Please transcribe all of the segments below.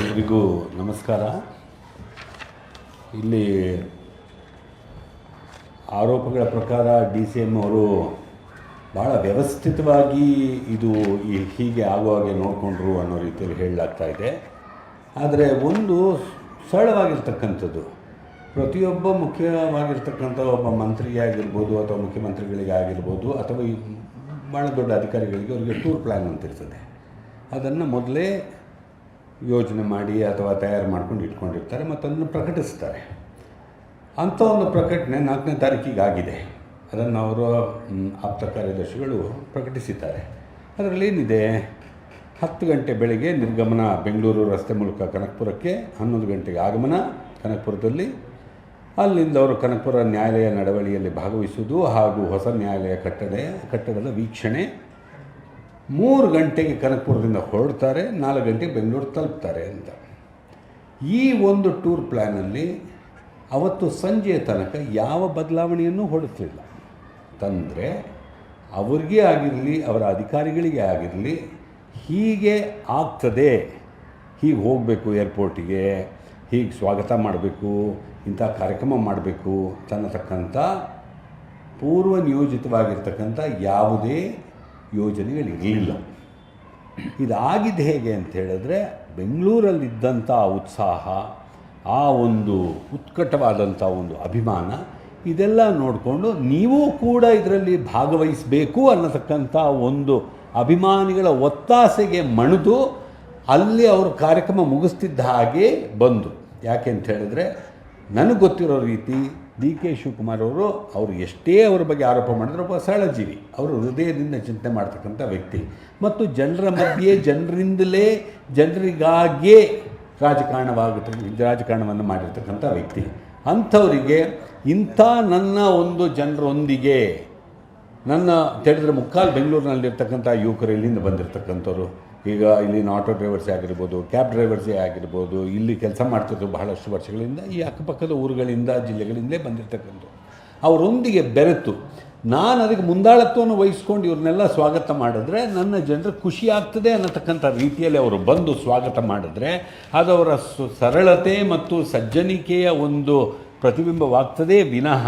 ಎಲ್ರಿಗೂ ನಮಸ್ಕಾರ. ಇಲ್ಲಿ ಆರೋಪಗಳ ಪ್ರಕಾರ ಡಿ ಸಿ ಎಂ ಅವರು ಭಾಳ ವ್ಯವಸ್ಥಿತವಾಗಿ ಇದು ಹೀಗೆ ಆಗುವ ಹಾಗೆ ನೋಡಿಕೊಂಡ್ರು ಅನ್ನೋ ರೀತಿಯಲ್ಲಿ ಹೇಳಲಾಗ್ತಾ ಇದೆ. ಆದರೆ ಒಂದು ಸರಳವಾಗಿರ್ತಕ್ಕಂಥದ್ದು. ಪ್ರತಿಯೊಬ್ಬ ಮುಖ್ಯವಾಗಿರ್ತಕ್ಕಂಥ ಒಬ್ಬ ಮಂತ್ರಿಗೆ ಆಗಿರ್ಬೋದು ಅಥವಾ ಮುಖ್ಯಮಂತ್ರಿಗಳಿಗೆ ಆಗಿರ್ಬೋದು ಅಥವಾ ಭಾಳ ದೊಡ್ಡ ಅಧಿಕಾರಿಗಳಿಗೆ ಅವರಿಗೆ ಟೂರ್ ಪ್ಲ್ಯಾನ್ ಅಂತ ಇರ್ತದೆ. ಅದನ್ನು ಮೊದಲೇ ಯೋಚನೆ ಮಾಡಿ ಅಥವಾ ತಯಾರು ಮಾಡ್ಕೊಂಡು ಇಟ್ಕೊಂಡಿರ್ತಾರೆ ಮತ್ತು ಅದನ್ನು ಪ್ರಕಟಿಸ್ತಾರೆ. ಅಂಥ ಒಂದು ಪ್ರಕಟಣೆ ನಾಲ್ಕನೇ ತಾರೀಕಿಗೆ ಆಗಿದೆ ಅದನ್ನು ಅವರು ಆಪ್ತ ಕಾರ್ಯದರ್ಶಿಗಳು ಪ್ರಕಟಿಸಿದ್ದಾರೆ. ಅದರಲ್ಲಿ ಏನಿದೆ? ಹತ್ತು ಗಂಟೆ ಬೆಳಗ್ಗೆ ನಿರ್ಗಮನ ಬೆಂಗಳೂರು ರಸ್ತೆ ಮೂಲಕ ಕನಕಪುರಕ್ಕೆ ಹನ್ನೊಂದು ಗಂಟೆಗೆ ಆಗಮನ ಕನಕಪುರದಲ್ಲಿ. ಅಲ್ಲಿಂದ ಅವರು ಕನಕಪುರ ನ್ಯಾಯಾಲಯ ನಡವಳಿಯಲ್ಲಿ ಭಾಗವಹಿಸುವುದು ಹಾಗೂ ಹೊಸ ನ್ಯಾಯಾಲಯ ಕಟ್ಟಡ, ಕಟ್ಟಡದ ವೀಕ್ಷಣೆ ಮೂರು ಗಂಟೆಗೆ ಕನಕಪುರದಿಂದ ಹೊರಡ್ತಾರೆ, ನಾಲ್ಕು ಗಂಟೆಗೆ ಬೆಂಗಳೂರು ತಲುಪ್ತಾರೆ ಅಂತ. ಈ ಒಂದು ಟೂರ್ ಪ್ಲ್ಯಾನಲ್ಲಿ ಅವತ್ತು ಸಂಜೆಯ ತನಕ ಯಾವ ಬದಲಾವಣೆಯನ್ನು ಹೊಡೆಸಲಿಲ್ಲ ತಂದರೆ ಅವ್ರಿಗೆ ಆಗಿರಲಿ, ಅವರ ಅಧಿಕಾರಿಗಳಿಗೆ ಆಗಿರಲಿ, ಹೀಗೆ ಆಗ್ತದೆ. ಹೀಗೆ ಹೋಗಬೇಕು ಏರ್ಪೋರ್ಟಿಗೆ ಹೀಗೆ ಸ್ವಾಗತ ಮಾಡಬೇಕು, ಇಂಥ ಕಾರ್ಯಕ್ರಮ ಮಾಡಬೇಕು ತನ್ನತಕ್ಕಂಥ ಪೂರ್ವ ನಿಯೋಜಿತವಾಗಿರ್ತಕ್ಕಂಥ ಯಾವುದೇ ಯೋಜನೆಗಳಿರಲಿಲ್ಲ. ಇದಾಗಿದ್ದು ಹೇಗೆ ಅಂತ ಹೇಳಿದ್ರೆ, ಬೆಂಗಳೂರಲ್ಲಿದ್ದಂಥ ಉತ್ಸಾಹ, ಆ ಒಂದು ಉತ್ಕಟವಾದಂಥ ಒಂದು ಅಭಿಮಾನ, ಇದೆಲ್ಲ ನೋಡಿಕೊಂಡು ನೀವು ಕೂಡ ಇದರಲ್ಲಿ ಭಾಗವಹಿಸಬೇಕು ಅನ್ನತಕ್ಕಂಥ ಒಂದು ಅಭಿಮಾನಿಗಳ ಒತ್ತಾಸೆಗೆ ಮಣಿದು ಅಲ್ಲಿ ಅವರು ಕಾರ್ಯಕ್ರಮ ಮುಗಿಸ್ತಿದ್ದ ಹಾಗೆ ಬಂದು. ಯಾಕೆ ಅಂತ ಹೇಳಿದ್ರೆ, ನನಗೆ ಗೊತ್ತಿರೋ ರೀತಿ ಡಿ ಕೆ ಶಿವಕುಮಾರ್ ಅವರು ಅವರು ಎಷ್ಟೇ ಅವರ ಬಗ್ಗೆ ಆರೋಪ ಮಾಡಿದ್ರು ಒಬ್ಬ ಸರಳಜೀವಿ. ಅವರು ಹೃದಯದಿಂದ ಚಿಂತೆ ಮಾಡ್ತಕ್ಕಂಥ ವ್ಯಕ್ತಿ. ಮತ್ತು ಜನರ ಮಧ್ಯೆ ಜನರಿಂದಲೇ ಜನರಿಗಾಗಿಯೇ ರಾಜಕಾರಣವಾಗುತ್ತೆ, ರಾಜಕಾರಣವನ್ನು ಮಾಡಿರ್ತಕ್ಕಂಥ ವ್ಯಕ್ತಿ. ಅಂಥವರಿಗೆ ಇಂಥ ನನ್ನ ಒಂದು ಜನರೊಂದಿಗೆ, ನನ್ನ ತಿಳಿದ್ರೆ ಮುಕ್ಕಾಲು ಬೆಂಗಳೂರಿನಲ್ಲಿರ್ತಕ್ಕಂಥ ಯುವಕರು ಇಲ್ಲಿಂದ ಬಂದಿರತಕ್ಕಂಥವ್ರು. ಈಗ ಇಲ್ಲಿನ ಆಟೋ ಡ್ರೈವರ್ಸೇ ಆಗಿರ್ಬೋದು, ಕ್ಯಾಬ್ ಡ್ರೈವರ್ಸೇ ಆಗಿರ್ಬೋದು, ಇಲ್ಲಿ ಕೆಲಸ ಮಾಡ್ತಿದ್ದು ಬಹಳಷ್ಟು ವರ್ಷಗಳಿಂದ ಈ ಅಕ್ಕಪಕ್ಕದ ಊರುಗಳಿಂದ ಜಿಲ್ಲೆಗಳಿಂದಲೇ ಬಂದಿರ್ತಕ್ಕಂಥ ಅವರೊಂದಿಗೆ ಬೆರೆತು, ನಾನು ಅದಕ್ಕೆ ಮುಂದಾಳತ್ವವನ್ನು ವಹಿಸ್ಕೊಂಡು ಇವ್ರನ್ನೆಲ್ಲ ಸ್ವಾಗತ ಮಾಡಿದ್ರೆ ನನ್ನ ಜನರು ಖುಷಿ ಆಗ್ತದೆ ಅನ್ನತಕ್ಕಂಥ ರೀತಿಯಲ್ಲಿ ಅವರು ಬಂದು ಸ್ವಾಗತ ಮಾಡಿದ್ರೆ ಅದು ಅವರ ಸರಳತೆ ಮತ್ತು ಸಜ್ಜನಿಕೆಯ ಒಂದು ಪ್ರತಿಬಿಂಬವಾಗ್ತದೆ. ವಿನಃ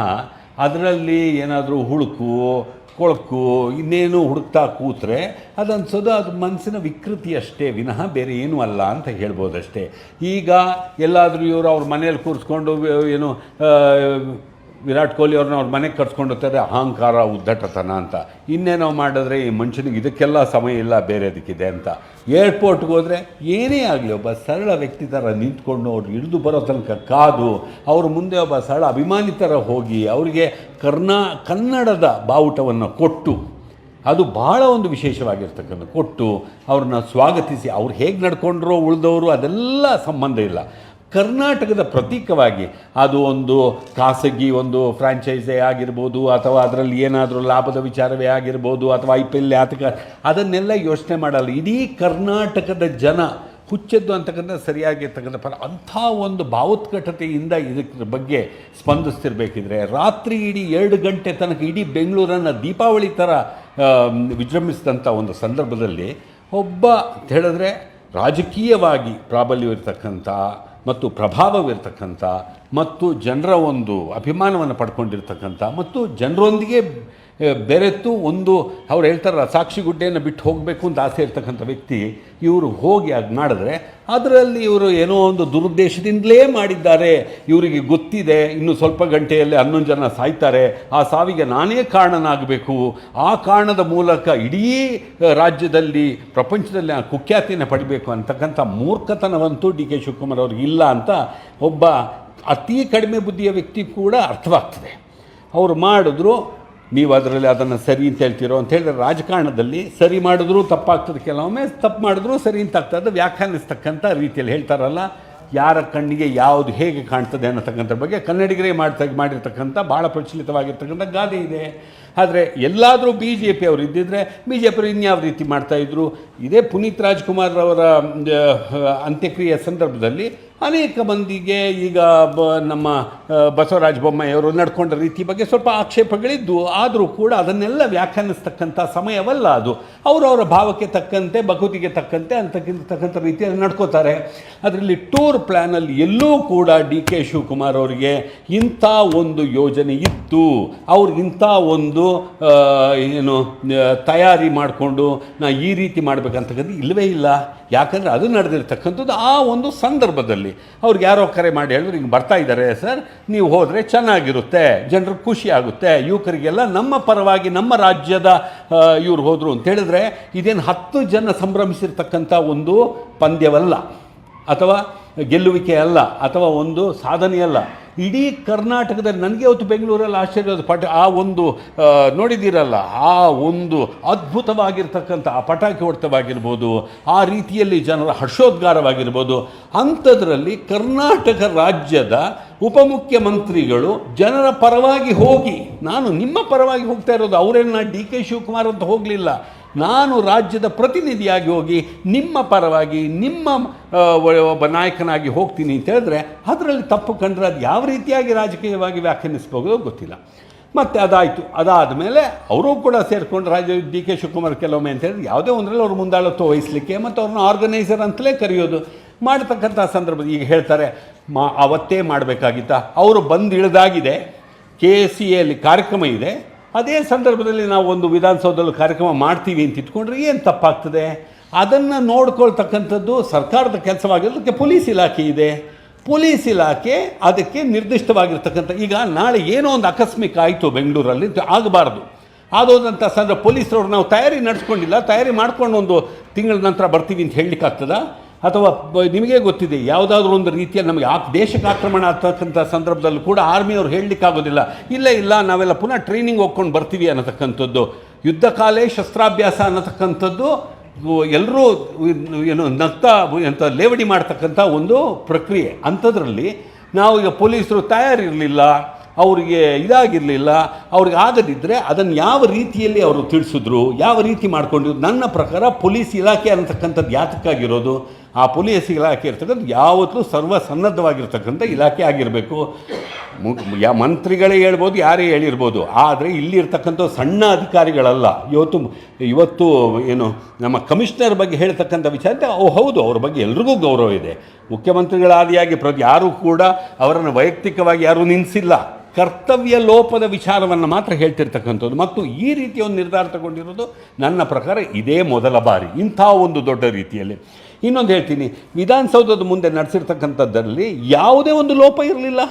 ಅದರಲ್ಲಿ ಏನಾದರೂ ಹುಳುಕು ಕೊಳಕು, ಇನ್ನೇನು ಹುಡುಕ್ತಾ ಕೂತ್ರೆ ಅದನ್ಸೋದು ಅದು ಮನಸ್ಸಿನ ವಿಕೃತಿ ಅಷ್ಟೇ, ವಿನಃ ಬೇರೆ ಏನೂ ಅಲ್ಲ ಅಂತ ಹೇಳ್ಬೋದಷ್ಟೇ. ಈಗ ಎಲ್ಲಾದರೂ ಇವರು ಅವ್ರ ಮನೇಲಿ ಕೂರಿಸ್ಕೊಂಡು, ಏನು ವಿರಾಟ್ ಕೊಹ್ಲಿ ಅವ್ರನ್ನ ಅವ್ರ ಮನೆಗೆ ಕರ್ಸ್ಕೊಂಡು ಹೋಗ್ತಾರೆ ಅಹಂಕಾರ, ಉದ್ದಟತನ ಅಂತ. ಇನ್ನೇನೋ ಮಾಡಿದ್ರೆ ಈ ಮನುಷ್ಯನಿಗೆ ಇದಕ್ಕೆಲ್ಲ ಸಮಯ ಇಲ್ಲ ಬೇರೆದಕ್ಕಿದೆ ಅಂತ. ಏರ್ಪೋರ್ಟ್ಗೆ ಹೋದರೆ ಏನೇ ಆಗಲಿ ಒಬ್ಬ ಸರಳ ವ್ಯಕ್ತಿ ಥರ ನಿಂತ್ಕೊಂಡು ಅವ್ರು ಹಿಡಿದು ಬರೋ ತನಕ ಕಾದು, ಅವ್ರ ಮುಂದೆ ಒಬ್ಬ ಸರಳ ಅಭಿಮಾನಿ ಥರ ಹೋಗಿ ಅವರಿಗೆ ಕರ್ನಾ, ಕನ್ನಡದ ಬಾವುಟವನ್ನು ಕೊಟ್ಟು, ಅದು ಭಾಳ ಒಂದು ವಿಶೇಷವಾಗಿರ್ತಕ್ಕಂಥ ಕೊಟ್ಟು ಅವ್ರನ್ನ ಸ್ವಾಗತಿಸಿ, ಅವ್ರು ಹೇಗೆ ನಡ್ಕೊಂಡ್ರೋ, ಉಳಿದವರು ಅದೆಲ್ಲ ಸಂಬಂಧ ಇಲ್ಲ. ಕರ್ನಾಟಕದ ಪ್ರತೀಕವಾಗಿ ಅದು ಒಂದು ಖಾಸಗಿ ಒಂದು ಫ್ರಾಂಚೈಸೇ ಆಗಿರ್ಬೋದು ಅಥವಾ ಅದರಲ್ಲಿ ಏನಾದರೂ ಲಾಭದ ವಿಚಾರವೇ ಆಗಿರ್ಬೋದು ಅಥವಾ ಐ ಪಿ ಎಲ್ ಆತಕ ಅದನ್ನೆಲ್ಲ ಯೋಚನೆ ಮಾಡಲ್ಲ. ಇಡೀ ಕರ್ನಾಟಕದ ಜನ ಹುಚ್ಚೆದ್ದು ಅಂತಕ್ಕಂಥ ಸರಿಯಾಗಿರ್ತಕ್ಕಂಥ ಫಲ, ಅಂಥ ಒಂದು ಭಾವೋತ್ಕಟತೆಯಿಂದ ಇದಕ್ಕೆ ಬಗ್ಗೆ ಸ್ಪಂದಿಸ್ತಿರ್ಬೇಕಿದ್ರೆ ರಾತ್ರಿ ಇಡೀ ಎರಡು ಗಂಟೆ ತನಕ ಇಡೀ ಬೆಂಗಳೂರನ್ನು ದೀಪಾವಳಿ ಥರ ವಿಜೃಂಭಿಸಿದಂಥ ಒಂದು ಸಂದರ್ಭದಲ್ಲಿ ಒಬ್ಬ ಹೇಳಿದ್ರೆ ರಾಜಕೀಯವಾಗಿ ಪ್ರಾಬಲ್ಯವಿರ್ತಕ್ಕಂಥ ಮತ್ತು ಪ್ರಭಾವವಿರ್ತಕ್ಕಂಥ ಮತ್ತು ಜನರ ಒಂದು ಅಭಿಮಾನವನ್ನು ಪಡ್ಕೊಂಡಿರ್ತಕ್ಕಂಥ ಮತ್ತು ಜನರೊಂದಿಗೆ ಬೆರೆತು ಒಂದು, ಅವ್ರು ಹೇಳ್ತಾರಲ್ಲ, ಸಾಕ್ಷಿ ಗುಡ್ಡೆಯನ್ನು ಬಿಟ್ಟು ಹೋಗಬೇಕು ಅಂತ ಆಸೆ ಇರ್ತಕ್ಕಂಥ ವ್ಯಕ್ತಿ, ಇವರು ಹೋಗಿ ಅದು ಮಾಡಿದ್ರೆ, ಅದರಲ್ಲಿ ಇವರು ಏನೋ ಒಂದು ದುರುದ್ದೇಶದಿಂದಲೇ ಮಾಡಿದ್ದಾರೆ. ಇವರಿಗೆ ಗೊತ್ತಿದೆ, ಇನ್ನು ಸ್ವಲ್ಪ ಗಂಟೆಯಲ್ಲಿ ಹನ್ನೊಂದು ಜನ ಸಾಯ್ತಾರೆ. ಆ ಸಾವಿಗೆ ನಾನೇ ಕಾರಣನಾಗಬೇಕು. ಆ ಕಾರಣದ ಮೂಲಕ ಇಡೀ ರಾಜ್ಯದಲ್ಲಿ, ಪ್ರಪಂಚದಲ್ಲಿ ಆ ಕುಖ್ಯಾತಿಯನ್ನು ಪಡಿಬೇಕು ಅಂತಕ್ಕಂಥ ಮೂರ್ಖತನವಂತೂ ಡಿ ಕೆ ಶಿವಕುಮಾರ್ ಅವ್ರಿಗೆ ಇಲ್ಲ ಅಂತ ಒಬ್ಬ ಅತಿ ಕಡಿಮೆ ಬುದ್ಧಿಯ ವ್ಯಕ್ತಿ ಕೂಡ ಅರ್ಥವಾಗ್ತದೆ. ಅವರು ಮಾಡಿದ್ರು ನೀವು ಅದರಲ್ಲಿ ಅದನ್ನು ಸರಿ ಅಂತ ಹೇಳ್ತೀರೋ ಅಂತ ಹೇಳಿದ್ರೆ ರಾಜಕಾರಣದಲ್ಲಿ ಸರಿ ಮಾಡಿದ್ರೂ ತಪ್ಪಾಗ್ತದೆ. ಕೆಲವೊಮ್ಮೆ ತಪ್ಪು ಮಾಡಿದ್ರೂ ಸರಿ ಅಂತ ಆಗ್ತದೆ. ಅದು ವ್ಯಾಖ್ಯಾನಿಸ್ತಕ್ಕಂಥ ರೀತಿಯಲ್ಲಿ ಹೇಳ್ತಾರಲ್ಲ, ಯಾರ ಕಣ್ಣಿಗೆ ಯಾವುದು ಹೇಗೆ ಕಾಣ್ತದೆ ಅನ್ನತಕ್ಕಂಥ ಬಗ್ಗೆ ಕನ್ನಡಿಗರೇ ಮಾಡ್ತಾ ಮಾಡಿರ್ತಕ್ಕಂಥ ಭಾಳ ಪ್ರಚಲಿತವಾಗಿರ್ತಕ್ಕಂಥ ಗಾದೆ ಇದೆ. ಆದರೆ ಎಲ್ಲಾದರೂ ಬಿ ಜೆ ಪಿ ಅವರು ಇದ್ದಿದ್ದರೆ ಬಿ ಜೆ ಪಿಯವರು ಇನ್ಯಾವ ರೀತಿ ಮಾಡ್ತಾಯಿದ್ರು ಇದೇ ಪುನೀತ್ ರಾಜ್ಕುಮಾರ್ ಅವರ ಅಂತ್ಯಕ್ರಿಯೆ ಸಂದರ್ಭದಲ್ಲಿ ಅನೇಕ ಮಂದಿಗೆ ಈಗ ಬ, ನಮ್ಮ ಬಸವರಾಜ ಬೊಮ್ಮಾಯಿಯವರು ನಡ್ಕೊಂಡ ರೀತಿ ಬಗ್ಗೆ ಸ್ವಲ್ಪ ಆಕ್ಷೇಪಗಳಿದ್ದು, ಆದರೂ ಕೂಡ ಅದನ್ನೆಲ್ಲ ವ್ಯಾಖ್ಯಾನಿಸ್ತಕ್ಕಂಥ ಸಮಯವಲ್ಲ ಅದು. ಅವರವರ ಭಾವಕ್ಕೆ ತಕ್ಕಂತೆ ಭಗವತಿಗೆ ತಕ್ಕಂತೆ ಅಂತಕ್ಕಿಂತ ತಕ್ಕಂಥ ರೀತಿಯಲ್ಲಿ ನಡ್ಕೋತಾರೆ. ಅದರಲ್ಲಿ ಟೂರ್ ಪ್ಲ್ಯಾನಲ್ಲಿ ಎಲ್ಲೂ ಕೂಡ ಡಿ ಕೆ ಶಿವಕುಮಾರ್ ಅವರಿಗೆ ಇಂಥ ಒಂದು ಯೋಜನೆ ಇತ್ತು. ಅವ್ರು ಇಂಥ ಒಂದು ಏನು ತಯಾರಿ ಮಾಡಿಕೊಂಡು ನಾ ಈ ರೀತಿ ಮಾಡಬೇಕಂತಕ್ಕಂಥ ಇಲ್ಲವೇ ಇಲ್ಲ. ಯಾಕಂದರೆ ಅದು ನಡೆದಿರ್ತಕ್ಕಂಥದ್ದು ಆ ಒಂದು ಸಂದರ್ಭದಲ್ಲಿ. ಅವ್ರಿಗೆ ಯಾರೋ ಕರೆ ಮಾಡಿ ಹೇಳಿದ್ರು, ಹಿಂಗೆ ಬರ್ತಾ ಇದ್ದಾರೆ ಸರ್, ನೀವು ಹೋದರೆ ಚೆನ್ನಾಗಿರುತ್ತೆ ಜನರಿಗೆ ಖುಷಿ ಆಗುತ್ತೆ, ಯುವಕರಿಗೆಲ್ಲ ನಮ್ಮ ಪರವಾಗಿ, ನಮ್ಮ ರಾಜ್ಯದ ಇವ್ರು ಹೋದರು ಅಂತ ಹೇಳಿದ್ರೆ ಇದೇನು ಹತ್ತು ಜನ ಸಂಭ್ರಮಿಸಿರ್ತಕ್ಕಂಥ ಒಂದು ಪಂದ್ಯವಲ್ಲ, ಅಥವಾ ಗೆಲ್ಲುವಿಕೆ ಅಲ್ಲ, ಅಥವಾ ಒಂದು ಸಾಧನೆಯಲ್ಲ ಇಡೀ ಕರ್ನಾಟಕದಲ್ಲಿ ನನಗೆ ಅವತ್ತು ಬೆಂಗಳೂರಲ್ಲಿ ಆಶ್ಚರ್ಯ ಪಟ, ಆ ಒಂದು ನೋಡಿದ್ದೀರಲ್ಲ, ಆ ಒಂದು ಅದ್ಭುತವಾಗಿರ್ತಕ್ಕಂಥ, ಆ ಪಟಾಕಿ ಹೊಡೆತವಾಗಿರ್ಬೋದು ಆ ರೀತಿಯಲ್ಲಿ ಜನರ ಹರ್ಷೋದ್ಗಾರವಾಗಿರ್ಬೋದು, ಅಂಥದ್ರಲ್ಲಿ ಕರ್ನಾಟಕ ರಾಜ್ಯದ ಉಪಮುಖ್ಯಮಂತ್ರಿಗಳು ಜನರ ಪರವಾಗಿ ಹೋಗಿ, ನಾನು ನಿಮ್ಮ ಪರವಾಗಿ ಹೋಗ್ತಾ ಇರೋದು, ಅವರೇನ ಡಿ ಕೆ ಶಿವಕುಮಾರ್ ಅಂತ ಹೋಗಲಿಲ್ಲ ನಾನು ರಾಜ್ಯದ ಪ್ರತಿನಿಧಿಯಾಗಿ ಹೋಗಿ ನಿಮ್ಮ ಪರವಾಗಿ, ನಿಮ್ಮ ಒಬ್ಬ ನಾಯಕನಾಗಿ ಹೋಗ್ತೀನಿ ಅಂತ ಹೇಳಿದ್ರೆ ಅದರಲ್ಲಿ ತಪ್ಪು ಕಂಡ್ರೆ ಅದು ಯಾವ ರೀತಿಯಾಗಿ ರಾಜಕೀಯವಾಗಿ ವ್ಯಾಖ್ಯಾನಿಸ್ಬೋದೋ ಗೊತ್ತಿಲ್ಲ. ಮತ್ತು ಅದಾಯಿತು. ಅದಾದ ಮೇಲೆ ಅವರು ಕೂಡ ಸೇರಿಕೊಂಡು ರಾಜ್ಯ ಡಿ ಕೆ ಶಿವಕುಮಾರ್ ಕೆಲವೊಮ್ಮೆ ಅಂತ ಹೇಳಿದ್ರೆ ಯಾವುದೇ ಒಂದರಲ್ಲಿ ಅವ್ರ ಮುಂದಾಳತ್ವ ವಹಿಸಲಿಕ್ಕೆ ಮತ್ತು ಅವ್ರನ್ನ ಆರ್ಗನೈಸರ್ ಅಂತಲೇ ಕರೆಯೋದು. ಮಾಡ್ತಕ್ಕಂಥ ಸಂದರ್ಭದಲ್ಲಿ ಈಗ ಹೇಳ್ತಾರೆ, ಮಾ, ಅವತ್ತೇ ಮಾಡಬೇಕಾಗಿತ್ತ? ಅವರು ಬಂದು ಇಳಿದಾಗಿದೆ. ಕೆ ಸಿ ಎಲ್ಲಿ ಕಾರ್ಯಕ್ರಮ ಇದೆ. ಅದೇ ಸಂದರ್ಭದಲ್ಲಿ ನಾವು ಒಂದು ವಿಧಾನಸೌಧದಲ್ಲಿ ಕಾರ್ಯಕ್ರಮ ಮಾಡ್ತೀವಿ ಅಂತ ಇಟ್ಕೊಂಡ್ರೆ ಏನು ತಪ್ಪಾಗ್ತದೆ? ಅದನ್ನು ನೋಡ್ಕೊಳ್ತಕ್ಕಂಥದ್ದು ಸರ್ಕಾರದ ಕೆಲಸವಾಗಿರೋದಕ್ಕೆ ಪೊಲೀಸ್ ಇಲಾಖೆ ಇದೆ. ಪೊಲೀಸ್ ಇಲಾಖೆ ಅದಕ್ಕೆ ನಿರ್ದಿಷ್ಟವಾಗಿರ್ತಕ್ಕಂಥ, ಈಗ ನಾಳೆ ಏನೋ ಒಂದು ಆಕಸ್ಮಿಕ ಆಯಿತು ಬೆಂಗಳೂರಲ್ಲಿ ಆಗಬಾರ್ದು. ಆದೋದಂಥ ಸಂದರ್ಭ ಪೊಲೀಸರವ್ರು ನಾವು ತಯಾರಿ ನಡೆಸ್ಕೊಂಡಿಲ್ಲ. ತಯಾರಿ ಮಾಡ್ಕೊಂಡು ಒಂದು ತಿಂಗಳ ನಂತರ ಬರ್ತೀವಿ ಅಂತ ಹೇಳಲಿಕ್ಕಾಗ್ತದ? ಅಥವಾ ನಿಮಗೇ ಗೊತ್ತಿದೆ, ಯಾವುದಾದ್ರೂ ಒಂದು ರೀತಿಯಲ್ಲಿ ನಮಗೆ ಆ ದೇಶಕ್ಕೆ ಆಕ್ರಮಣ ಆಗ್ತಕ್ಕಂಥ ಸಂದರ್ಭದಲ್ಲೂ ಕೂಡ ಆರ್ಮಿಯವ್ರು ಹೇಳಲಿಕ್ಕಾಗೋದಿಲ್ಲ ಇಲ್ಲ ಇಲ್ಲ, ನಾವೆಲ್ಲ ಪುನಃ ಟ್ರೈನಿಂಗ್ ಹೋಗ್ಕೊಂಡು ಬರ್ತೀವಿ ಅನ್ನತಕ್ಕಂಥದ್ದು ಯುದ್ಧಕಾಲೇ ಶಸ್ತ್ರಾಭ್ಯಾಸ ಅನ್ನತಕ್ಕಂಥದ್ದು, ಎಲ್ಲರೂ ಏನು ನಗ್ತಾ ಎಂಥ ಲೇವಡಿ ಮಾಡ್ತಕ್ಕಂಥ ಒಂದು ಪ್ರಕ್ರಿಯೆ. ಅಂಥದ್ರಲ್ಲಿ ನಾವು ಈಗ ಪೊಲೀಸರು ತಯಾರಿರಲಿಲ್ಲ, ಅವರಿಗೆ ಇದಾಗಿರಲಿಲ್ಲ, ಅವ್ರಿಗೆ ಆಗದಿದ್ದರೆ ಅದನ್ನು ಯಾವ ರೀತಿಯಲ್ಲಿ ಅವರು ತಿಳಿಸಿದ್ರು, ಯಾವ ರೀತಿ ಮಾಡ್ಕೊಂಡಿದ್ರು, ನನ್ನ ಪ್ರಕಾರ ಪೊಲೀಸ್ ಇಲಾಖೆ ಅನ್ನತಕ್ಕಂಥದ್ದು ಯಾತಕ್ಕಾಗಿರೋದು? ಆ ಪೊಲೀಸ್ ಇಲಾಖೆ ಇರ್ತಕ್ಕಂಥ ಯಾವತ್ತೂ ಸರ್ವ ಸನ್ನದ್ಧವಾಗಿರ್ತಕ್ಕಂಥ ಇಲಾಖೆ ಆಗಿರಬೇಕು. ಮಂತ್ರಿಗಳೇ ಹೇಳ್ಬೋದು, ಯಾರೇ ಹೇಳಿರ್ಬೋದು. ಆದರೆ ಇಲ್ಲಿರ್ತಕ್ಕಂಥ ಸಣ್ಣ ಅಧಿಕಾರಿಗಳಲ್ಲ. ಇವತ್ತು ಇವತ್ತು ಏನು, ನಮ್ಮ ಕಮಿಷನರ್ ಬಗ್ಗೆ ಹೇಳ್ತಕ್ಕಂಥ ವಿಚಾರ ಓ, ಹೌದು, ಅವ್ರ ಬಗ್ಗೆ ಎಲ್ರಿಗೂ ಗೌರವ ಇದೆ. ಮುಖ್ಯಮಂತ್ರಿಗಳಾದಿಯಾಗಿ ಪ್ರತಿ, ಯಾರೂ ಕೂಡ ಅವರನ್ನು ವೈಯಕ್ತಿಕವಾಗಿ ಯಾರೂ ನಿಲ್ಲಿಸಿಲ್ಲ ಕರ್ತವ್ಯ ಲೋಪದ ವಿಚಾರವನ್ನು ಮಾತ್ರ ಹೇಳ್ತಿರ್ತಕ್ಕಂಥದ್ದು. ಮತ್ತು ಈ ರೀತಿಯ ಒಂದು ನಿರ್ಧಾರ ತಗೊಂಡಿರೋದು ನನ್ನ ಪ್ರಕಾರ ಇದೇ ಮೊದಲ ಬಾರಿ. ಇಂಥ ಒಂದು ದೊಡ್ಡ ರೀತಿಯಲ್ಲಿ. ಇನ್ನೊಂದು ಹೇಳ್ತೀನಿ, ವಿಧಾನಸೌಧದ ಮುಂದೆ ನಡೆಸಿರ್ತಕ್ಕಂಥದ್ದರಲ್ಲಿ ಯಾವುದೇ ಒಂದು ಲೋಪ ಇರಲಿಲ್ಲ.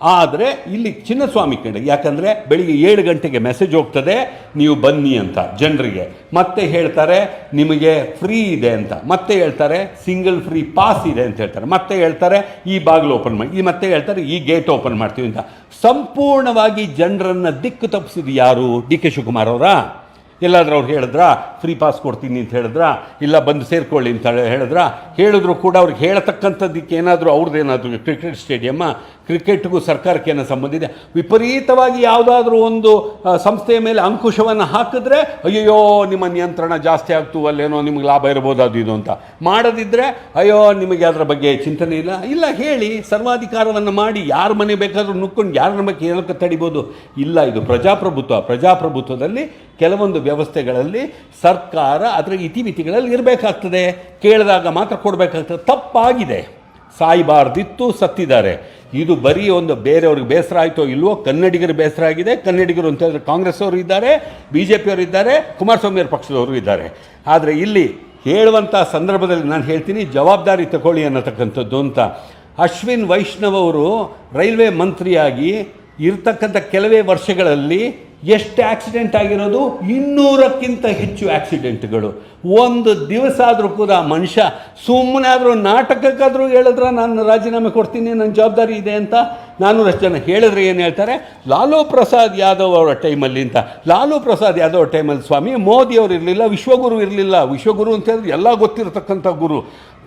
ಆದರೆ ಇಲ್ಲಿ ಚಿನ್ನಸ್ವಾಮಿ ಕಡೆ ಯಾಕಂದರೆ ಬೆಳಿಗ್ಗೆ ಏಳು ಗಂಟೆಗೆ ಮೆಸೇಜ್ ಹೋಗ್ತದೆ, ನೀವು ಬನ್ನಿ ಅಂತ ಜನರಿಗೆ. ಮತ್ತೆ ಹೇಳ್ತಾರೆ, ನಿಮಗೆ ಫ್ರೀ ಇದೆ ಅಂತ. ಮತ್ತೆ ಹೇಳ್ತಾರೆ ಸಿಂಗಲ್ ಫ್ರೀ ಪಾಸ್ ಇದೆ ಅಂತ ಹೇಳ್ತಾರೆ. ಮತ್ತೆ ಹೇಳ್ತಾರೆ, ಈ ಬಾಗಿಲು ಓಪನ್ ಮಾಡಿ ಈ ಮತ್ತೆ ಹೇಳ್ತಾರೆ, ಈ ಗೇಟ್ ಓಪನ್ ಮಾಡ್ತೀವಿ ಅಂತ. ಸಂಪೂರ್ಣವಾಗಿ ಜನರನ್ನು ದಿಕ್ಕು ತಪ್ಪಿಸಿದ ಯಾರು? ಡಿ ಕೆ ಶಿವಕುಮಾರ್ ಅವರಾ? ಎಲ್ಲಾದ್ರೂ ಅವ್ರು ಹೇಳಿದ್ರಾ? ಫ್ರೀ ಪಾಸ್ ಕೊಡ್ತೀನಿ ಅಂತ ಹೇಳಿದ್ರಾ? ಇಲ್ಲ, ಬಂದು ಸೇರ್ಕೊಳ್ಳಿ ಅಂತ ಹೇಳಿದ್ರಾ? ಹೇಳಿದ್ರು ಕೂಡ ಅವ್ರಿಗೆ ಹೇಳತಕ್ಕಂಥದ್ದಕ್ಕೆ ಏನಾದರೂ ಅವ್ರದ್ದು ಏನಾದರೂ ಕ್ರಿಕೆಟ್ ಸ್ಟೇಡಿಯಮ್ಮ ಕ್ರಿಕೆಟ್ಗೂ ಸರ್ಕಾರಕ್ಕೆ ಏನೋ ಸಂಬಂಧ ಇದೆ. ವಿಪರೀತವಾಗಿ ಯಾವುದಾದ್ರೂ ಒಂದು ಸಂಸ್ಥೆಯ ಮೇಲೆ ಅಂಕುಶವನ್ನು ಹಾಕಿದ್ರೆ ಅಯ್ಯೋ ನಿಮ್ಮ ನಿಯಂತ್ರಣ ಜಾಸ್ತಿ ಆಗ್ತು, ಅಲ್ಲೇನೋ ನಿಮಗೆ ಲಾಭ ಇರ್ಬೋದು, ಅದು ಇದು ಅಂತ. ಮಾಡದಿದ್ದರೆ ಅಯ್ಯೋ, ನಿಮಗೆ ಅದರ ಬಗ್ಗೆ ಚಿಂತನೆ ಇಲ್ಲ. ಇಲ್ಲ, ಹೇಳಿ, ಸರ್ವಾಧಿಕಾರವನ್ನು ಮಾಡಿ, ಯಾರ ಮನೆ ಬೇಕಾದರೂ ನುಕ್ಕೊಂಡು, ಯಾರ ಬಗ್ಗೆ ಹೇಳಕ್ಕೆ ತಡಿಬೋದು? ಇಲ್ಲ, ಇದು ಪ್ರಜಾಪ್ರಭುತ್ವ. ಪ್ರಜಾಪ್ರಭುತ್ವದಲ್ಲಿ ಕೆಲವೊಂದು ವ್ಯವಸ್ಥೆಗಳಲ್ಲಿ ಸರ್ಕಾರ ಅದರ ಇತಿಮಿತಿಗಳಲ್ಲಿ ಇರಬೇಕಾಗ್ತದೆ. ಕೇಳಿದಾಗ ಮಾತ್ರ ಕೊಡಬೇಕಾಗ್ತದೆ. ತಪ್ಪಾಗಿದೆ. ಸಾಯಬಾರ್ದಿತ್ತು, ಸತ್ತಿದ್ದಾರೆ. ಇದು ಬರೀ ಒಂದು ಬೇರೆಯವ್ರಿಗೆ ಬೇಸರ ಆಯಿತೋ ಇಲ್ವೋ ಕನ್ನಡಿಗರು ಬೇಸರ ಆಗಿದೆ. ಕನ್ನಡಿಗರು ಅಂತ ಹೇಳಿದ್ರೆ ಕಾಂಗ್ರೆಸ್ ಅವರು ಇದ್ದಾರೆ ಬಿ ಜೆ ಪಿಯವರು ಇದ್ದಾರೆ, ಕುಮಾರಸ್ವಾಮಿಯವ್ರ ಪಕ್ಷದವರು ಇದ್ದಾರೆ. ಆದರೆ ಇಲ್ಲಿ ಹೇಳುವಂಥ ಸಂದರ್ಭದಲ್ಲಿ ನಾನು ಹೇಳ್ತೀನಿ, ಜವಾಬ್ದಾರಿ ತಗೊಳ್ಳಿ ಅನ್ನತಕ್ಕಂಥದ್ದು ಅಂತ. ಅಶ್ವಿನ್ ವೈಷ್ಣವ್ ಅವರು ರೈಲ್ವೆ ಮಂತ್ರಿಯಾಗಿ ಇರ್ತಕ್ಕಂಥ ಕೆಲವೇ ವರ್ಷಗಳಲ್ಲಿ ಎಷ್ಟು ಆಕ್ಸಿಡೆಂಟ್ ಆಗಿರೋದು? ಇನ್ನೂರಕ್ಕಿಂತ ಹೆಚ್ಚು ಆಕ್ಸಿಡೆಂಟ್ಗಳು ಒಂದು ದಿವಸ ಆದರೂ ಕೂಡ ಮನುಷ್ಯ ಸುಮ್ಮನೆ ಆದರೂ ನಾಟಕಕ್ಕಾದರೂ ಹೇಳಿದ್ರೆ ನಾನು ರಾಜೀನಾಮೆ ಕೊಡ್ತೀನಿ, ನನ್ನ ಜವಾಬ್ದಾರಿ ಇದೆ ಅಂತ ನಾನ್ನೂರಷ್ಟು ಜನ ಹೇಳಿದ್ರೆ ಏನು ಹೇಳ್ತಾರೆ? ಲಾಲು ಪ್ರಸಾದ್ ಯಾದವ್ ಅವರ ಟೈಮಲ್ಲಿ ಅಂತ. ಲಾಲು ಪ್ರಸಾದ್ ಯಾದವ್ ಟೈಮಲ್ಲಿ ಸ್ವಾಮಿ ಮೋದಿಯವರು ಇರಲಿಲ್ಲ, ವಿಶ್ವಗುರು ಇರಲಿಲ್ಲ. ವಿಶ್ವಗುರು ಅಂತ ಹೇಳಿದ್ರೆ ಎಲ್ಲ ಗೊತ್ತಿರತಕ್ಕಂಥ ಗುರು.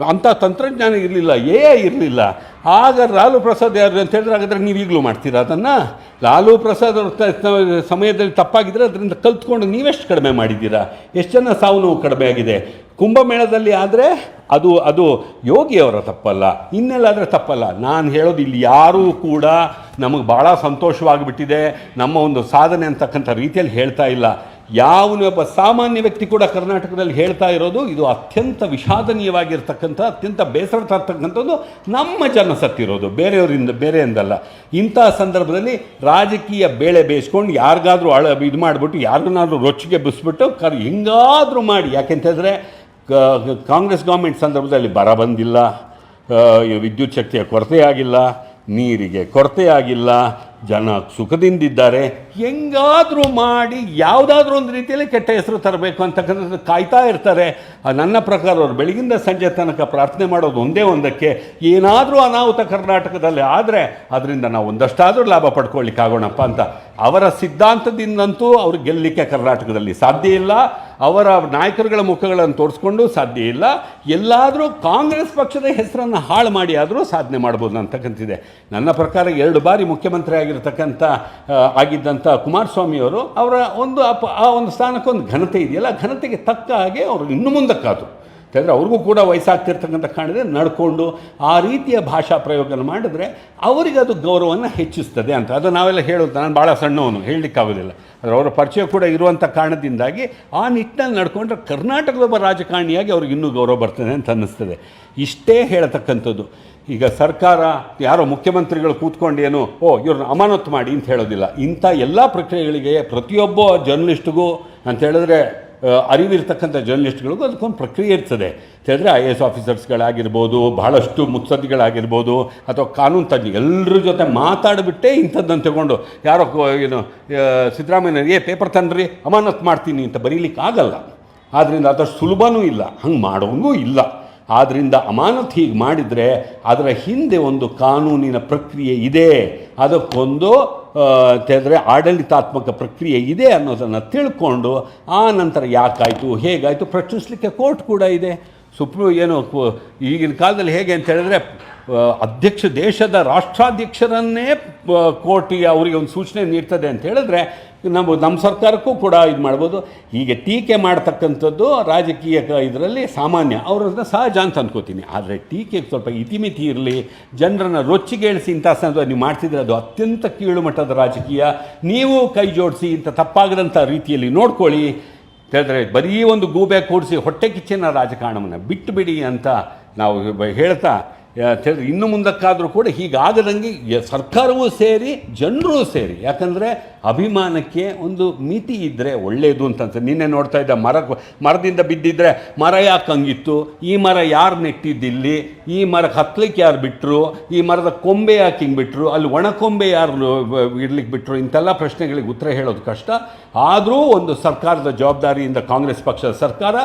ಅಂಥ ತಂತ್ರಜ್ಞಾನ ಇರಲಿಲ್ಲ ಎ ಇರಲಿಲ್ಲ. ಆಗ ಲಾಲು ಪ್ರಸಾದ್ ಯಾರು ಅಂತ ಹೇಳಿದ್ರೆ ಹಾಗಾದ್ರೆ ನೀವು ಈಗಲೂ ಮಾಡ್ತೀರಾ ಅದನ್ನು? ಲಾಲು ಪ್ರಸಾದ್ ಅವ್ರ ಸಮಯದಲ್ಲಿ ತಪ್ಪಾಗಿದ್ದರೆ ಅದರಿಂದ ಕಲ್ತ್ಕೊಂಡು ನೀವೆಷ್ಟು ಕಡಿಮೆ ಮಾಡಿದ್ದೀರಾ? ಎಷ್ಟು ಜನ ಸಾವು ನೋವು ಕಡಿಮೆ ಆಗಿದೆ? ಕುಂಭಮೇಳದಲ್ಲಿ ಆದರೆ ಅದು ಅದು ಯೋಗಿಯವರ ತಪ್ಪಲ್ಲ. ಇನ್ನೆಲ್ಲಾದರೆ ತಪ್ಪಲ್ಲ. ನಾನು ಹೇಳೋದು ಇಲ್ಲಿ ಯಾರೂ ಕೂಡ ನಮಗೆ ಭಾಳ ಸಂತೋಷವಾಗಿಬಿಟ್ಟಿದೆ. ನಮ್ಮ ಒಂದು ಸಾಧನೆ ಅಂತಕ್ಕಂಥ ರೀತಿಯಲ್ಲಿ ಹೇಳ್ತಾ ಇಲ್ಲ. ಯಾವನೇ ಒಬ್ಬ ಸಾಮಾನ್ಯ ವ್ಯಕ್ತಿ ಕೂಡ ಕರ್ನಾಟಕದಲ್ಲಿ ಹೇಳ್ತಾ ಇರೋದು, ಇದು ಅತ್ಯಂತ ವಿಷಾದನೀಯವಾಗಿರ್ತಕ್ಕಂಥ, ಅತ್ಯಂತ ಬೇಸರ ತರ್ತಕ್ಕಂಥದ್ದು ನಮ್ಮ ಜನ ಸತ್ತಿರೋದು ಬೇರೆಯವರಿಂದ ಬೇರೆಯಿಂದಲ್ಲ ಇಂಥ ಸಂದರ್ಭದಲ್ಲಿ ರಾಜಕೀಯ ಬೇಳೆ ಬೇಯಿಸ್ಕೊಂಡು ಯಾರಿಗಾದರೂ ಅಳ, ಇದು ಮಾಡಿಬಿಟ್ಟು ಯಾರನ್ನಾದ್ರೂ ರೊಚ್ಚಿಗೆ ಬಿಸ್ಬಿಟ್ಟು ಕರ್, ಹೆಂಗಾದರೂ ಮಾಡಿ. ಯಾಕೆಂತಂದರೆ ಕಾಂಗ್ರೆಸ್ ಗೌರ್ಮೆಂಟ್ ಸಂದರ್ಭದಲ್ಲಿ ಬರ ಬಂದಿಲ್ಲ. ವಿದ್ಯುತ್ ಶಕ್ತಿಯ ಕೊರತೆಯಾಗಿಲ್ಲ ನೀರಿಗೆ ಕೊರತೆ ಆಗಿಲ್ಲ ಜನ ಸುಖದಿಂದಿದ್ದಾರೆ. ಹೆಂಗಾದರೂ ಮಾಡಿ ಯಾವುದಾದ್ರೂ ಒಂದು ರೀತಿಯಲ್ಲಿ ಕೆಟ್ಟ ಹೆಸರು ತರಬೇಕು ಅಂತಕ್ಕಂಥದ್ದು ಕಾಯ್ತಾ ಇರ್ತಾರೆ. ನನ್ನ ಪ್ರಕಾರ ಅವರು ಬೆಳಗಿಂದ ಸಂಜೆ ತನಕ ಪ್ರಾರ್ಥನೆ ಮಾಡೋದು ಒಂದೇ ಒಂದಕ್ಕೆ. ಏನಾದರೂ ಅನಾಹುತ ಕರ್ನಾಟಕದಲ್ಲಿ ಆದರೆ ಅದರಿಂದ ನಾವು ಒಂದಷ್ಟಾದರೂ ಲಾಭ ಪಡ್ಕೊಳ್ಳಿಕ್ಕಾಗೋಣಪ್ಪ ಅಂತ. ಅವರ ಸಿದ್ಧಾಂತದಿಂದಂತೂ ಅವ್ರು ಗೆಲ್ಲಲಿಕ್ಕೆ ಕರ್ನಾಟಕದಲ್ಲಿ ಸಾಧ್ಯ ಇಲ್ಲ. ಅವರ ನಾಯಕರುಗಳ ಮುಖಗಳನ್ನು ತೋರಿಸ್ಕೊಂಡು ಸಾಧ್ಯ ಇಲ್ಲ. ಎಲ್ಲಾದರೂ ಕಾಂಗ್ರೆಸ್ ಪಕ್ಷದ ಹೆಸರನ್ನು ಹಾಳು ಮಾಡಿ ಆದರೂ ಸಾಧನೆ ಮಾಡ್ಬೋದು ಅಂತಕ್ಕಂತಿದೆ ನನ್ನ ಪ್ರಕಾರ ಎರಡು ಬಾರಿ ಮುಖ್ಯಮಂತ್ರಿ ಆಗಿರ್ತಕ್ಕಂಥ ಆ, ಆಗಿದ್ದಂಥ ಕುಮಾರಸ್ವಾಮಿಯವರು ಅವರ ಒಂದು ಆ ಒಂದು ಸ್ಥಾನಕ್ಕೆ ಒಂದು ಘನತೆ ಇದೆಯಲ್ಲ ಘನತೆಗೆ ತಕ್ಕ ಹಾಗೆ ಅವರು ಇನ್ನು ಮುಂದಕ್ಕಾದರು. ಯಾಕಂದರೆ ಅವ್ರಿಗೂ ಕೂಡ ವಯಸ್ಸಾಗ್ತಿರ್ತಕ್ಕಂಥ ಕಾಣಿದ್ರೆ ನಡ್ಕೊಂಡು ಆ ರೀತಿಯ ಭಾಷಾ ಪ್ರಯೋಗನ ಮಾಡಿದ್ರೆ ಅವರಿಗೆ ಅದು ಗೌರವವನ್ನು ಹೆಚ್ಚಿಸ್ತದೆ ಅಂತ. ಅದು ನಾವೆಲ್ಲ ಹೇಳೋದು ನಾನು ಭಾಳ ಸಣ್ಣವನು ಹೇಳಲಿಕ್ಕಾಗೋದಿಲ್ಲ ಆದರೆ ಅವರ ಪರಿಚಯ ಕೂಡ ಇರುವಂಥ ಕಾರಣದಿಂದಾಗಿ ಆ ನಿಟ್ಟಿನಲ್ಲಿ ನಡ್ಕೊಂಡ್ರೆ ಕರ್ನಾಟಕದ ಒಬ್ಬ ರಾಜಕಾರಣಿಯಾಗಿ ಅವ್ರಿಗೆ ಇನ್ನೂ ಗೌರವ ಬರ್ತದೆ ಅಂತ ಅನ್ನಿಸ್ತದೆ. ಇಷ್ಟೇ ಹೇಳತಕ್ಕಂಥದ್ದು. ಈಗ ಸರ್ಕಾರ, ಯಾರೋ ಮುಖ್ಯಮಂತ್ರಿಗಳು ಕೂತ್ಕೊಂಡೇನು, ಓ, ಇವ್ರನ್ನ ಅಮಾನತು ಮಾಡಿ ಅಂತ ಹೇಳೋದಿಲ್ಲ. ಇಂಥ ಎಲ್ಲ ಪ್ರಕ್ರಿಯೆಗಳಿಗೆ ಪ್ರತಿಯೊಬ್ಬ ಜರ್ನಲಿಸ್ಟ್ಗೂ ಅಂತ ಹೇಳಿದ್ರೆ ಅರಿವಿರ್ತಕ್ಕಂಥ ಜರ್ನಲಿಸ್ಟ್ಗಳಿಗೂ ಅದಕ್ಕೊಂದು ಪ್ರಕ್ರಿಯೆ ಇರ್ತದೆ. ಅಂತೇಳಿದ್ರೆ ಐ ಎ ಎಸ್ ಆಫೀಸರ್ಸ್ಗಳಾಗಿರ್ಬೋದು ಭಾಳಷ್ಟು ಮುತ್ಸದ್ದಿಗಳಾಗಿರ್ಬೋದು, ಅಥವಾ ಕಾನೂನು ತಜ್ಞ ಎಲ್ಲರ ಜೊತೆ ಮಾತಾಡಿಬಿಟ್ಟೇ ಇಂಥದ್ದನ್ನು ತಗೊಂಡು, ಯಾರೋ ಏನು ಸಿದ್ದರಾಮಯ್ಯ ಏ, ಪೇಪರ್ ತನ್ರಿ ಅಮಾನತ್ ಮಾಡ್ತೀನಿ ಅಂತ ಬರೀಲಿಕ್ಕೆ ಆಗಲ್ಲ ಆದ್ದರಿಂದ ಅದಷ್ಟು ಸುಲಭನೂ ಇಲ್ಲ, ಹಂಗೆ ಮಾಡೋಂಗೂ ಇಲ್ಲ. ಆದ್ದರಿಂದ ಅಮಾನತ್ ಹೀಗೆ ಮಾಡಿದರೆ ಅದರ ಹಿಂದೆ ಒಂದು ಕಾನೂನಿನ ಪ್ರಕ್ರಿಯೆ ಇದೆ. ಅದಕ್ಕೊಂದು ತೆರೆ ಆಡಳಿತಾತ್ಮಕ ಪ್ರಕ್ರಿಯೆ ಇದೆ ಅನ್ನೋದನ್ನು ತಿಳ್ಕೊಂಡು ಆ ನಂತರ ಯಾಕಾಯಿತು, ಹೇಗಾಯಿತು ಪ್ರಶ್ನಿಸಲಿಕ್ಕೆ ಕೋರ್ಟ್ ಕೂಡ ಇದೆ. ಸುಪ್ರೀಂ ಏನು ಈಗಿನ ಕಾಲದಲ್ಲಿ ಹೇಗೆ ಅಂತ ಹೇಳಿದ್ರೆ ಅಧ್ಯಕ್ಷ ದೇಶದ ರಾಷ್ಟ್ರಾಧ್ಯಕ್ಷರನ್ನೇ ಕೋರ್ಟಿಗೆ ಅವರಿಗೆ ಒಂದು ಸೂಚನೆ ನೀಡ್ತದೆ ಅಂತ ಹೇಳಿದ್ರೆ ನಮ್ಮ ನಮ್ಮ ಸರ್ಕಾರಕ್ಕೂ ಕೂಡ ಇದು ಮಾಡ್ಬೋದು. ಹೀಗೆ ಟೀಕೆ ಮಾಡ್ತಕ್ಕಂಥದ್ದು ರಾಜಕೀಯ ಇದರಲ್ಲಿ ಸಾಮಾನ್ಯ. ಅವ್ರನ್ನ ಸಹಜ ಅಂತ ಅಂದ್ಕೋತೀನಿ ಆದರೆ ಟೀಕೆಗೆ ಸ್ವಲ್ಪ ಇತಿಮಿತಿ ಇರಲಿ. ಜನರನ್ನು ರೊಚ್ಚಿಗೇಳಿಸಿ ಇಂಥ ಸಂದರ್ಭ ನೀವು ಮಾಡ್ತಿದ್ರೆ ಅದು ಅತ್ಯಂತ ಕೀಳು ಮಟ್ಟದ ರಾಜಕೀಯ. ನೀವು ಕೈ ಜೋಡಿಸಿ ಇಂಥ ತಪ್ಪಾಗದಂಥ ರೀತಿಯಲ್ಲಿ ನೋಡ್ಕೊಳ್ಳಿ. ಹೇಳಿದ್ರೆ ಬರೀ ಒಂದು ಗೂಬೆ ಕೂಡಿಸಿ ಹೊಟ್ಟೆ ಕಿಚ್ಚಿನ ರಾಜಕಾರಣವನ್ನು ಬಿಟ್ಟು ಬಿಡಿ ಅಂತ ನಾವು ಹೇಳ್ತಾ ತಿಳಿದ್ರೆ ಇನ್ನು ಮುಂದಕ್ಕಾದರೂ ಕೂಡ ಹೀಗಾಗದಂಗೆ ಸರ್ಕಾರವೂ ಸೇರಿ, ಜನರೂ ಸೇರಿ. ಯಾಕಂದರೆ ಅಭಿಮಾನಕ್ಕೆ ಒಂದು ಮಿತಿ ಇದ್ದರೆ ಒಳ್ಳೆಯದು ಅಂತ ನಿನ್ನೆ ನೋಡ್ತಾ ಇದ್ದ ಮರ, ಮರದಿಂದ ಬಿದ್ದಿದ್ರೆ ಮರ ಯಾಕೆ ಹಂಗಿತ್ತು? ಈ ಮರ ಯಾರು ನೆಟ್ಟಿದ್ದಿಲ್ಲಿ? ಈ ಮರ ಹತ್ಲಿಕ್ಕೆ ಯಾರು ಬಿಟ್ಟರು ಈ ಮರದ ಕೊಂಬೆ ಯಾಕೆ ಹಿಂಗೆ ಬಿಟ್ಟರು ಅಲ್ಲಿ ಒಣ ಕೊಂಬೆ ಯಾರು ಇಡ್ಲಿಕ್ಕೆ ಬಿಟ್ಟರು ಇಂಥೆಲ್ಲ ಪ್ರಶ್ನೆಗಳಿಗೆ ಉತ್ತರ ಹೇಳೋದು ಕಷ್ಟ. ಆದರೂ ಒಂದು ಸರ್ಕಾರದ ಜವಾಬ್ದಾರಿಯಿಂದ ಕಾಂಗ್ರೆಸ್ ಪಕ್ಷದ ಸರ್ಕಾರ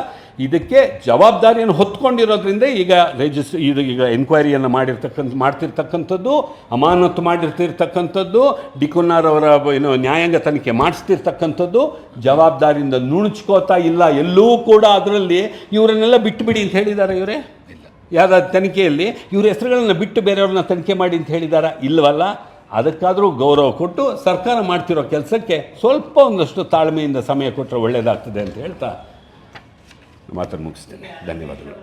ಇದಕ್ಕೆ ಜವಾಬ್ದಾರಿಯನ್ನು ಹೊತ್ಕೊಂಡಿರೋದ್ರಿಂದ ಈಗ ರಿಜಿಸ್ಟ್ರ್ ಇದು ಈಗ ಎನ್ಕ್ವೈರಿಯನ್ನು ಮಾಡಿರ್ತಕ್ಕಂಥ, ಮಾಡ್ತಿರ್ತಕ್ಕಂಥದ್ದು ಅಮಾನತು ಮಾಡಿರ್ತಿರ್ತಕ್ಕಂಥದ್ದು, ಡಿ ಕುನ್ನಾರ್ ಅವರ, ಏನು ನ್ಯಾಯಾಂಗ ತನಿಖೆ ಮಾಡಿಸ್ತಿರ್ತಕ್ಕಂಥದ್ದು ಜವಾಬ್ದಾರಿಯಿಂದ ನುಣುಚ್ಕೋತಾ ಇಲ್ಲ ಎಲ್ಲೂ ಕೂಡ ಅದರಲ್ಲಿ ಇವರನ್ನೆಲ್ಲ ಬಿಟ್ಟುಬಿಡಿ ಅಂತ ಹೇಳಿದ್ದಾರೆ ಇವರೇ? ಯಾವುದಾದ್ರು ತನಿಖೆಯಲ್ಲಿ ಇವ್ರ ಹೆಸರುಗಳನ್ನ ಬಿಟ್ಟು ಬೇರೆಯವ್ರನ್ನ ತನಿಖೆ ಮಾಡಿ ಅಂತ ಹೇಳಿದಾರ? ಇಲ್ಲವಲ್ಲ ಅದಕ್ಕಾದರೂ ಗೌರವ ಕೊಟ್ಟು ಸರ್ಕಾರ ಮಾಡ್ತಿರೋ ಕೆಲಸಕ್ಕೆ ಸ್ವಲ್ಪ ಒಂದಷ್ಟು ತಾಳ್ಮೆಯಿಂದ ಸಮಯ ಕೊಟ್ಟರೆ ಒಳ್ಳೆಯದಾಗ್ತದೆ ಅಂತ ಹೇಳ್ತಾ ಮಾತನ್ನು ಮುಗಿಸ್ತೇನೆ. ಧನ್ಯವಾದಗಳು.